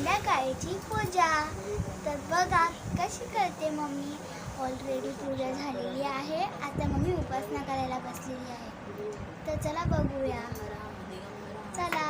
संध्याकाळची पूजा. तर बघा कशी करते मम्मी? ऑलरेडी पूजा झालेली आहे. आता मम्मी उपासना करायला बसलेली आहे. तर चला बघूया. चला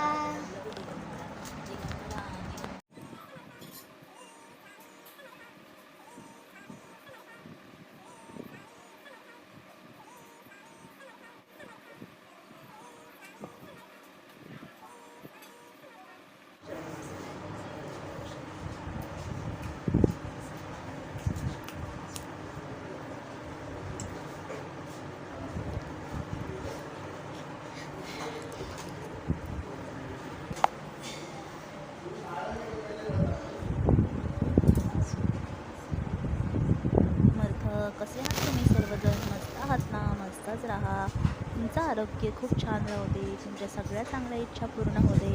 मर्थ कसे आहात तुम्ही सर्वजण मस्त आहात ना मस्तच राहा तुमचं आरोग्य खूप छान राहू दे. तुमच्या सगळ्या चांगल्या इच्छा पूर्ण होऊ दे.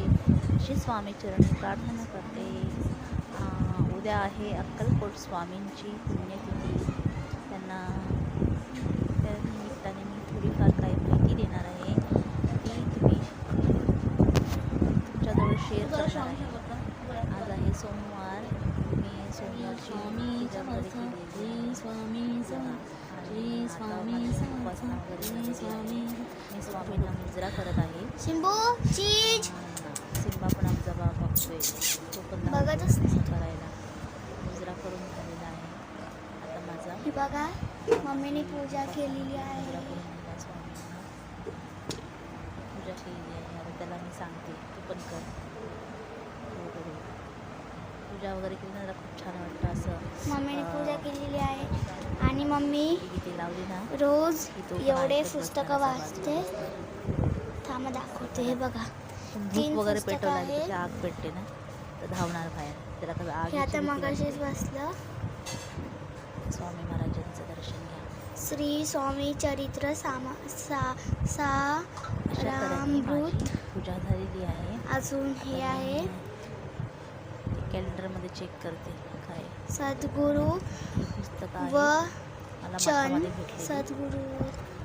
अशी स्वामीचरणी प्रार्थना करते. उद्या आहे अक्कलकोट स्वामींची पुण्यतिथी. त्यांना त्या निमित्ताने मी थोडीफार काही माहिती देणार आहे. ती तुम्ही तुमच्याजवळ शेअर करणार आहे. आज आहे सोमवार. मी सोमवारची स्वामी स्वामी स्वामी उपासना झालेली आहे. मी स्वामींना मुजरा करत आहे शिंबू चीज. सिंबा पण आमचा बा बघतोय. तो पण बघतच करायला. मुजरा करून झालेला आहे. आता माझा बघा मम्मीने पूजा केलेली मुजरा आहे करून दिला स्वामींना. पूजा केलेली आहे. आता त्याला मी सांगते. तू पण करू. पूजा वगैरे केली ना खूप छान वाटतं असं. मम्मीने पूजा केलेली आहे. आणि मम्मी लावली ना रोज एवढे पुस्तकं वाचते. थांबा दाखवते हे बघा. धूप वगैरे पेटवला. की आग पेटते ना तर धावणार बाहेर. त्याला कसं आग आता मगाशीच वाटते. बसलं स्वामी महाराजांचं दर्शन घ्या. श्री स्वामी चरित्र सामा सा सा माझी पूजा झालेली आहे. अजून हे आहे. कॅलेंडरमध्ये चेक करते. काय? सद्गुरू पुस्तक आहे व मला चं मठामध्ये भेटले सद्गुरू.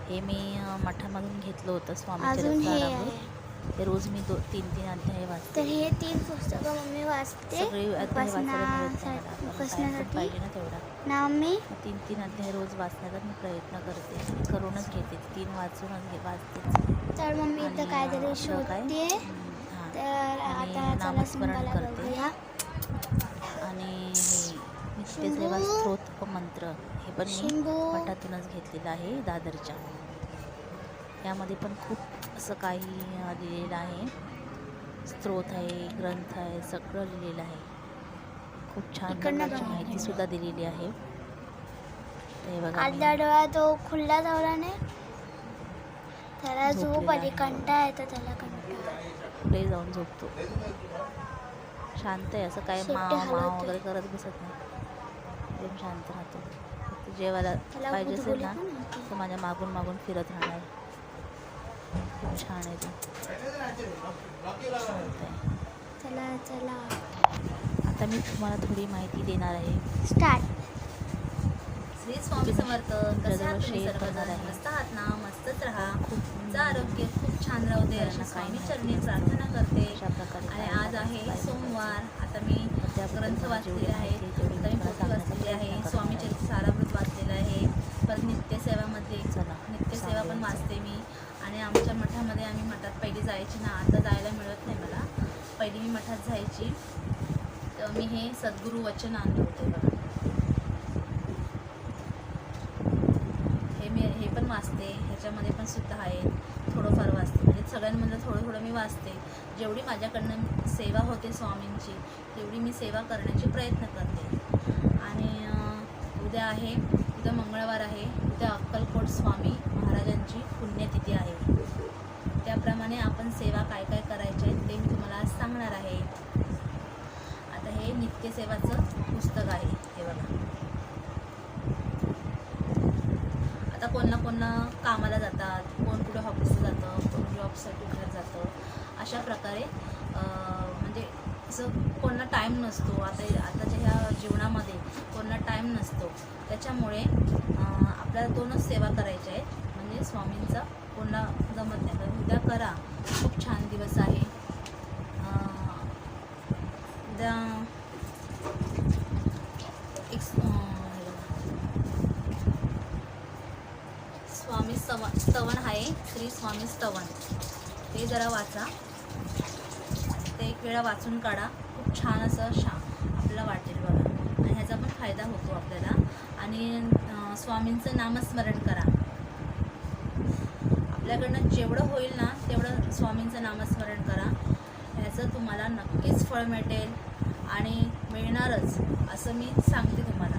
हे मी अं, मठामधून घेतलं होतं स्वामी अजून हे. आहे. हे रोज मी दो तीन तीन अध्याय तर वाचते. हे तीन पुस्तकं मम्मी वाचते. सगळे अध्याय वाचायला मिळत नाही मला. उपासना कारण time पण उपासनासाठी. पाहिजे ना तेवढा. ना मम्मी मग तीन तीन अध्याय रोज वाचण्याचा मी प्रयत्न करते. करूनच घेते. तीन वाचूनच घे वाचतेच. तर मम्मी इथं काहीतरी? शोधते. तर आता चला. बघूया आणि नित्यसेवा. स्त्रोत मंत्र हे पण मी. मठातूनच घेतलेलं आहे दादरच्या यामध्ये पण खूप असं काही लिहिलेलं आहे स्त्रोत आहे ग्रंथ आहे सगळं लिहिलेलं आहे खूप छान. माहिती सुद्धा दिलेली आहे हे डोळा तो खुल्ला त्याला झोप आली आहे. कंटाळा येतो त्याला कंटाळा पुढे जाऊन झोपतो शांत आहे असं काय माव माव. वगैरे करत बसत नाही. एकदम शांत राहतो. फक्त जेवायला पाहिजे असेल ना. तर माझ्या मागून मागून फिरत राहणार. खूप छान आहे तो. शांत आहे चला चला. आता मी तुम्हाला थोडी माहिती देणार आहे. स्टार्ट. श्री स्वामी समर्थ शेअर करणार आहे. आरोग्य खूप छान राहू दे अशी स्वामी चरणी प्रार्थना करते. अशा आणि आज आहे सोमवार. आता मी ग्रंथ वाचलेले आहे. आता मी पुस्तक वाचलेली आहे. प्रयत्न स्वामी चरित्र सारामृत वाचलेलं आहे. परत नित्यसेवामध्ये चला, नित्यसेवा पण वाचते मी. आणि आमच्या मठामध्ये आम्ही मठात पहिली जायची ना आता जायला मिळत नाही मला. पहिली मी मठात जायची. तर मी हे सद्गुरू वचन आणलं होते बघा हे मी हे पण वाचते ह्याच्यामध्ये पण सुद्धा आहे थोडंफार वाचते म्हणजे सगळ्यांमधलं थोडं थोडं मी वाचते. जेवढी माझ्याकडनं सेवा होते स्वामींची तेवढी मी सेवा करण्याचे प्रयत्न करते. आणि उद्या आहे उद्या मंगळवार आहे उद्या अक्कलकोट स्वामी महाराजांची पुण्यतिथी आहे. त्याप्रमाणे आपण सेवा काय काय करायच्या आहेत ते मी तुम्हाला आज सांगणार सांगणार आहे. आता हे नित्यसेवाचं पुस्तक आहे हे बघा आता कोण ना कोण कामाला जातात कोण कुठं ऑफिसला जातं कोण जॉबसाठी कुठं जातं. अशा प्रकारे म्हणजे असं कोणाला टाईम नसतो. आता आताच्या ह्या जीवनामध्ये कोणाला टाईम नसतो. त्याच्यामुळे आपल्याला दोनच सेवा करायच्या आहेत. म्हणजे स्वामींचा कोणाला जमत नाही. तर उद्या करा. खूप छान दिवस आहे. उद्या एक अं, हे बघा. स्वामी स्तव स्तवन आहे. श्री स्वामी स्तवन. ते जरा वाचा. ते एक वेळा वाचून काढा. खूप छान असं शा आपल्याला वाटेल बघा. आणि ह्याचा पण फायदा होतो आपल्याला. आणि स्वामींचं नामस्मरण करा. आपल्याकडनं जेवढं होईल ना तेवढं स्वामींचं नामस्मरण करा. ह्याचं तुम्हाला नक्कीच फळ मिळेल. आणि मिळणारच असं मी सांगते तुम्हाला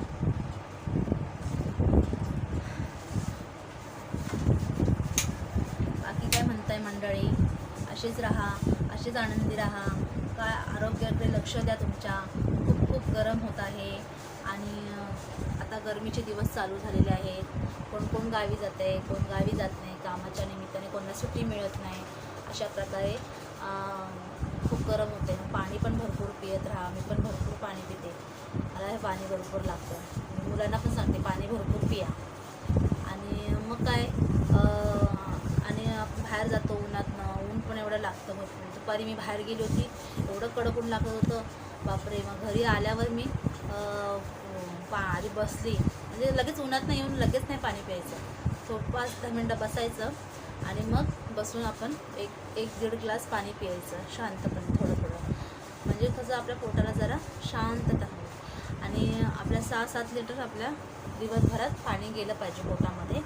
बाकी काय म्हणताय मंडळी. अशीच राहा अशीच आनंदी राहा. काय आरोग्याकडे लक्ष द्या तुमच्या. खूप खूप गरम होत आहे. आणि आता गरमीचे दिवस चालू झालेले आहेत. कोण कोण गावी जात आहे कोण गावी जात नाही कामाच्या निमित्ताने कोणाला सुट्टी मिळत नाही. अशा प्रकारे खूप गरम होते. पाणी पण भरपूर पियत राहा. मी पण भरपूर पाणी पिते. मला हे पाणी भरपूर लागतं. मुलांना पण सांगते पाणी भरपूर पिया. आणि मग काय अं, आणि आपण बाहेर जातो उन्हातनं ऊन पण एवढं लागतं भरपूर. दुपारी मी बाहेर गेली होती एवढं कडकून लागत होतं. बापरे मग घरी आल्यावर मी पा आधी बसली. म्हणजे लगेच उन्हात नाही येऊन लगेच नाही पाणी प्यायचं. थो पाच दहा मिनटं बसायचं आणि मग बसून आपण एक एक दीड ग्लास पाणी प्यायचं शांतपणे थोडं थोडं. म्हणजे कसं आपल्या पोटाला जरा शांतता हवी आणि आपल्या सहा सात लिटर आपल्या दिवसभरात पाणी गेलं पाहिजे पोटामध्ये.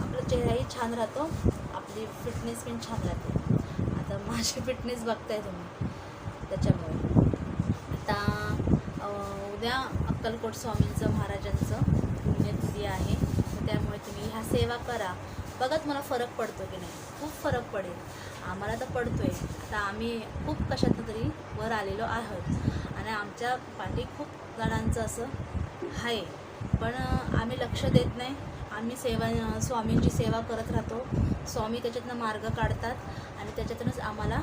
आपला चेहराही छान राहतो आपली फिटनेस पण छान राहते. आता माझी फिटनेस बघताय तुम्ही. त्याच्यामुळे. आता उद्या अक्कलकोट स्वामींचं महाराजांचं पुण्यतिथी आहे. त्यामुळे तुम्ही ह्या सेवा करा. बघत मला फरक पडतो की नाही? खूप फरक पडेल. आम्हाला तर पडतोय. आता आम्ही खूप कशात तरी वर आलेलो आहोत. आणि आमच्या पाठी खूप जणांचं असं आहे. पण आम्ही लक्ष देत नाही. आम्ही सेवा स्वामींची सेवा करत राहतो. स्वामी त्याच्यातनं मार्ग काढतात आणि त्याच्यातूनच आम्हाला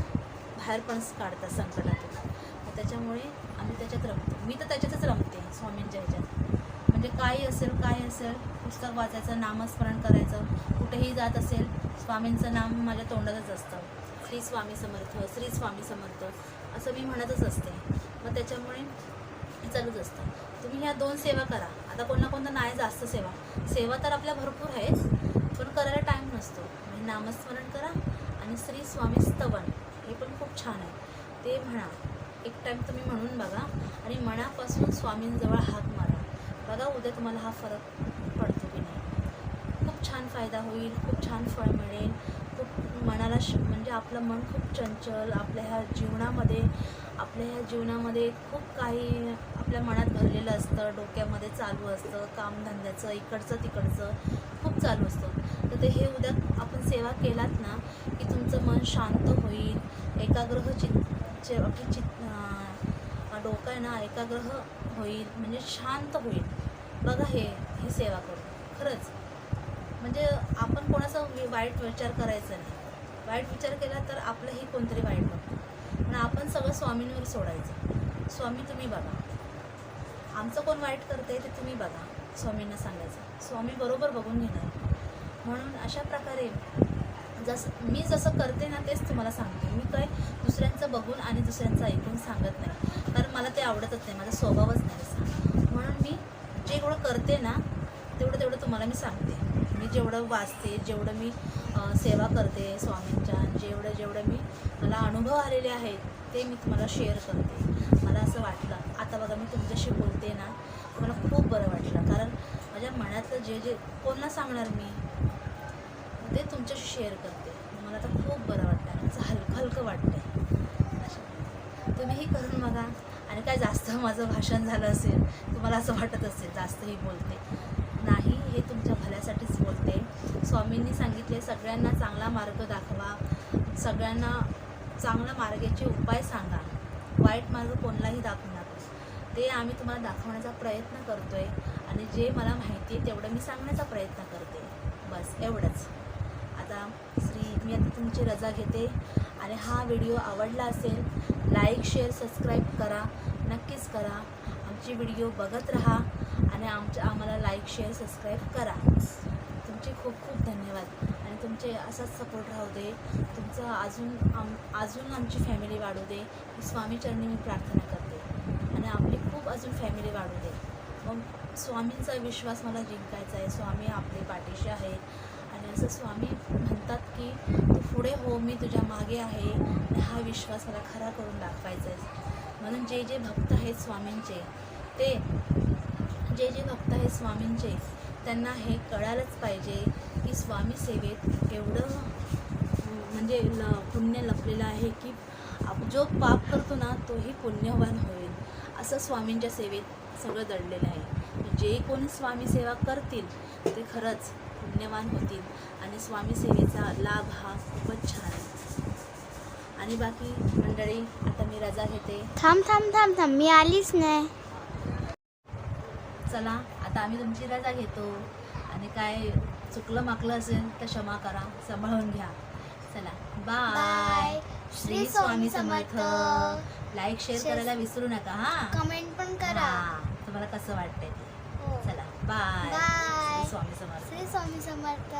बाहेर पण काढतात संकटातून. मग त्याच्यामुळे आम्ही त्याच्यात रमतो. मी तर त्याच्यातच रमते स्वामींच्या ह्याच्यात. म्हणजे काय असेल काय असेल पुस्तक वाचायचं नामस्मरण करायचं कुठेही जात असेल स्वामींचं नाम माझ्या तोंडातच असतं. श्री स्वामी समर्थ श्री स्वामी समर्थ असं मी म्हणतच असते. मग त्याच्यामुळे हे चालूच असतं. तुम्ही ह्या दोन सेवा करा. आता कोणा कोणता नाही जास्त सेवा. सेवा तर आपल्या भरपूर आहेत पण करायला टाईम नसतो. नामस्मरण करा आणि श्री स्वामी स्तवन हे पण खूप छान आहे. ते म्हणा एक टाईम तुम्ही म्हणून बघा आणि मनापासून स्वामींजवळ हात मारा. बघा उद्या तुम्हाला हा फरक पडतो की नाही. खूप छान फायदा होईल खूप छान फळ मिळेल खूप मनाला श म्हणजे आपलं मन खूप चंचल आपल्या ह्या जीवनामध्ये आपल्या ह्या जीवनामध्ये खूप काही आपल्या मनात भरलेलं असतं डोक्यामध्ये चालू असतं कामधंद्याचं इकडचं तिकडचं खूप चालू असतं. तर ते हे उद्या सेवा केलात ना की तुमचं मन शांत होईल एकाग्रह चित चे आपली चित डोकं आहे ना एकाग्रह होईल म्हणजे शांत होईल. बघा हे ही सेवा करू खरंच. म्हणजे आपण कोणाचा वाईट विचार करायचा नाही. वाईट विचार केला तर आपलंही कोणतरी वाईट बघतो. पण आपण सगळं स्वामींवर सोडायचं. स्वामी तुम्ही बघा. आमचं कोण वाईट करते ते तुम्ही बघा स्वामींना सांगायचं. स्वामी बरोबर बघून घेणार. म्हणून अशा प्रकारे जसं मी जसं करते ना तेच तुम्हाला सांगते. मी काय दुसऱ्यांचं बघून आणि दुसऱ्यांचं ऐकून सांगत नाही. कारण मला ते आवडतच नाही माझा स्वभावच नाही तसा. म्हणून मी जे जेवढं करते ना तेवढं तेवढं तुम्हाला मी सांगते. मी जेवढं वाचते जेवढं मी सेवा करते स्वामींच्या जेवढं जेवढं मी मला अनुभव आलेले आहेत ते मी तुम्हाला शेअर करते. मला असं वाटलं आता बघा मी तुमच्याशी बोलते ना तर मला खूप बरं वाटलं. कारण माझ्या मनातलं जे जे कोणाला सांगणार मी ते तुमच्याशी शेअर करते. मला तर खूप बरं वाटतं आणि असं हलकं हलकं वाटतं असं तुम्हीही करून बघा. आणि काय जास्त माझं भाषण झालं असेल तुम्हाला असं वाटत असेल जास्तही बोलते. नाही हे तुमच्या भल्यासाठीच बोलते. स्वामींनी सांगितले सगळ्यांना चांगला मार्ग दाखवा. सगळ्यांना चांगल्या मार्गाचे उपाय सांगा. वाईट मार्ग कोणालाही दाखवू नका. ते आम्ही तुम्हाला दाखवण्याचा प्रयत्न करतो आहे आणि जे मला माहिती आहे तेवढं मी सांगण्याचा प्रयत्न करते. बस एवढंच. आता श्री मी आता तुमची रजा घेते. आणि हा व्हिडिओ आवडला असेल लाईक शेअर सबस्क्राईब करा. नक्कीच करा. आमची व्हिडिओ बघत राहा. आणि आमच्या आम्हाला लाईक शेअर सबस्क्राईब करा. तुमचे खूप खूप धन्यवाद. आणि तुमचे असाच सपोर्ट राहू दे. तुमचं अजून आम अजून आमची फॅमिली वाढू दे. स्वामीचरणी मी प्रार्थना करते. आणि आपली खूप अजून फॅमिली वाढू दे. मग स्वामींचा विश्वास मला जिंकायचा आहे. स्वामी आपले पाठीशी आहेत. जसं असं स्वामी म्हणतात की तू पुढे हो मी तुझ्या मागे आहे. हा विश्वास मला खरा करून दाखवायचा आहे. म्हणून जे जे भक्त आहेत स्वामींचे ते जे जे भक्त आहेत स्वामींचे त्यांना हे कळायलाच पाहिजे की स्वामी सेवेत एवढं म्हणजे ल पुण्य लपलेलं आहे की आप जो पाप करतो ना तोही पुण्यवान होईल. असं स्वामींच्या सेवेत सगळं दडलेलं आहे. जे कोणी स्वामी सेवा करतील ते खरंच पुण्यवान होतील आणि स्वामी सेवेचा लाभ हा खूपच छान आहे. आणि बाकी मंडळी आता मी रजा घेते. थांब थांब थांब थांब मी आलीच नाही. चला आता आम्ही तुमची रजा घेतो. आणि काय चुकलं माकलं असेल तर क्षमा करा सांभाळून घ्या. चला bye Shri Swami Samarth. Like share करायला विसरू नका हा? कमेंट पण करा. तुम्हाला कसं वाटतंय? Bye bye. श्री स्वामी समर्थ श्री स्वामी समर्थ